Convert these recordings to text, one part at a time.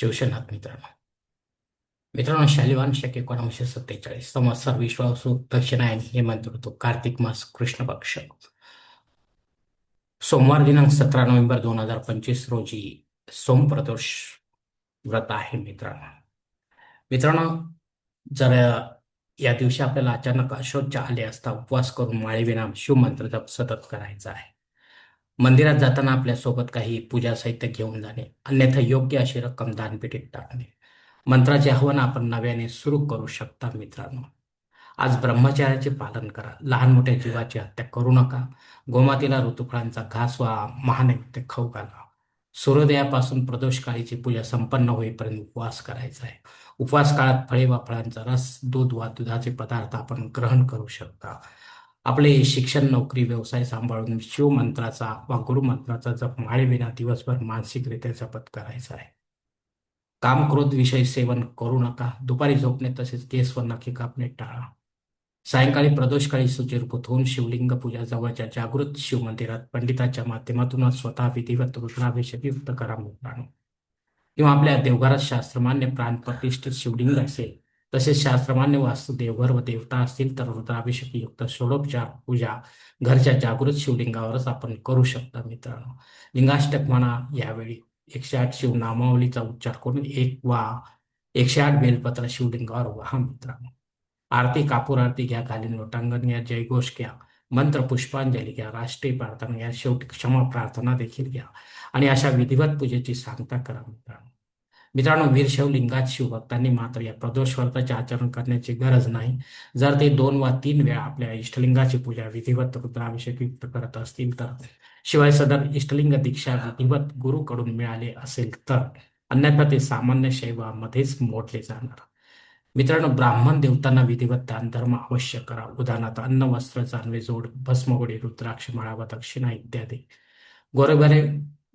शिवसेनात मित्रांनो. मित्रांनो शालिवान शक एकोणीसशे सत्तेचाळीस. संवत्सर विश्वासू दक्षिणायन हेमंत ऋतू कार्तिक मास कृष्ण पक्ष. सोमवार दिनांक सतरा नोव्हेंबर दोन हजार पंचवीस रोजी सोमप्रदोष व्रत आहे मित्रांनो. मित्रांनो जर या दिवशी आपल्याला अचानक अशोच आले असता उपवास करून माळीविनाम शिवमंत्र जप सतत करायचा आहे. मंदिरात जाताना आपल्यासोबत काही पूजा साहित्य घेऊन जाणे अन्यथा योग्य अशी रक्कम दानपेटीत टाकणे. मंत्राचे आव्हान आपण नव्याने सुरू करू शकता मित्रांनो. आज ब्रह्मचार्याचे पालन करा. लहान मोठ्या जीवाची हत्या करू नका. गोमातेला ऋतुफळांचा घास वा महानैवेद्य खाऊ घाला. सूर्योदयापासून प्रदोष काळीची पूजा संपन्न होईपर्यंत उपवास करायचा आहे. उपवास काळात फळे वा फळांचा रस दूध वा दुधाचे पदार्थ आपण ग्रहण करू शकता. आपले शिक्षण नोकरी व्यवसाय सांभाळून शिवमंत्राचा वा गुरुमंत्राचा जप माळेविना दिवसभर मानसिकरित्या जपत करायचा आहे. काम क्रोध विषय सेवन करू नका. दुपारी झोपणे तसेच केस व नखे कापणे टाळा. सायंकाळी प्रदोषकाळी सुचिरभूत होऊन शिवलिंग पूजा. जवळच्या जागृत शिवमंदिरात पंडिताच्या माध्यमातून स्वतः विधिवत रुद्राभिषेकयुक्त करा मित्रांनो किंवा आपल्या देवघरात शास्त्रमान्य प्राण प्रतिष्ठित शिवलिंग असेल तसेच शास्त्रमान्य वास्तू देवघर व देवता असतील तर रुद्राभिषेक युक्त षोडोपचार पूजा घरच्या जागृत शिवलिंगावरच आपण करू शकता मित्रांनो. लिंगाष्टक म्हणा यावेळी एकशे आठ शिव नामावलीचा उच्चार करून एक वा एकशे आठ बेलपत्र शिवलिंगावर वाहा मित्रांनो. आरती कापूर आरती घ्या घालीन लोटांगण घ्या जयघोष घ्या मंत्र पुष्पांजली घ्या राष्ट्रीय प्रार्थना घ्या शेवटी क्षमा प्रार्थना देखील घ्या आणि अशा विधिवत पूजेची सांगता करा मित्रांनो. मित्रांनो वीरशैव लिंगात शिवभक्तांनी मात्र या प्रदोष व्रताचे आचरण करण्याची गरज नाही. जर ते दोन वा तीन वेळा आपल्या इष्टलिंगाची पूजा विधिवत रुद्राभिषेक युक्त करत असतील तर शिवाय सदर इष्टलिंग दीक्षा विधिवत गुरुकडून मिळाले असेल तर अन्यथा ते सामान्य शैवामध्येच मोडले जाणार. मित्रांनो ब्राह्मण देवतांना विधिवत दान धर्म अवश्य करा. उदाहरणार्थ अन्न वस्त्र जानवे जोड भस्मगोडी रुद्राक्ष माळा व दक्षिणा इत्यादी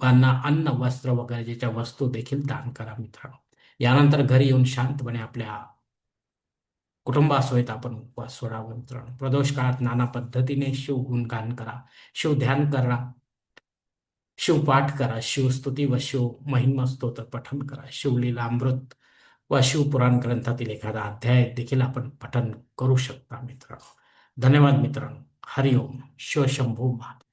त्यांना अन्न वस्त्र वगैरे ज्याच्या वस्तू देखील दान करा मित्रांनो. यानंतर घरी येऊन शांतपणे आपल्या कुटुंबासहित आपण उपवास सोडावा मित्रांनो. प्रदोष काळात नाना पद्धतीने शिव गुणगान करा शिव ध्यान करा शिवपाठ करा शिवस्तुती व शिव महिमा स्तोत्र पठन करा. शिवलीला अमृत व शिवपुराण ग्रंथातील एखादा अध्याय देखील आपण पठन करू शकता मित्रांनो. धन्यवाद मित्रांनो. हरिओम. शिवशंभू महादेव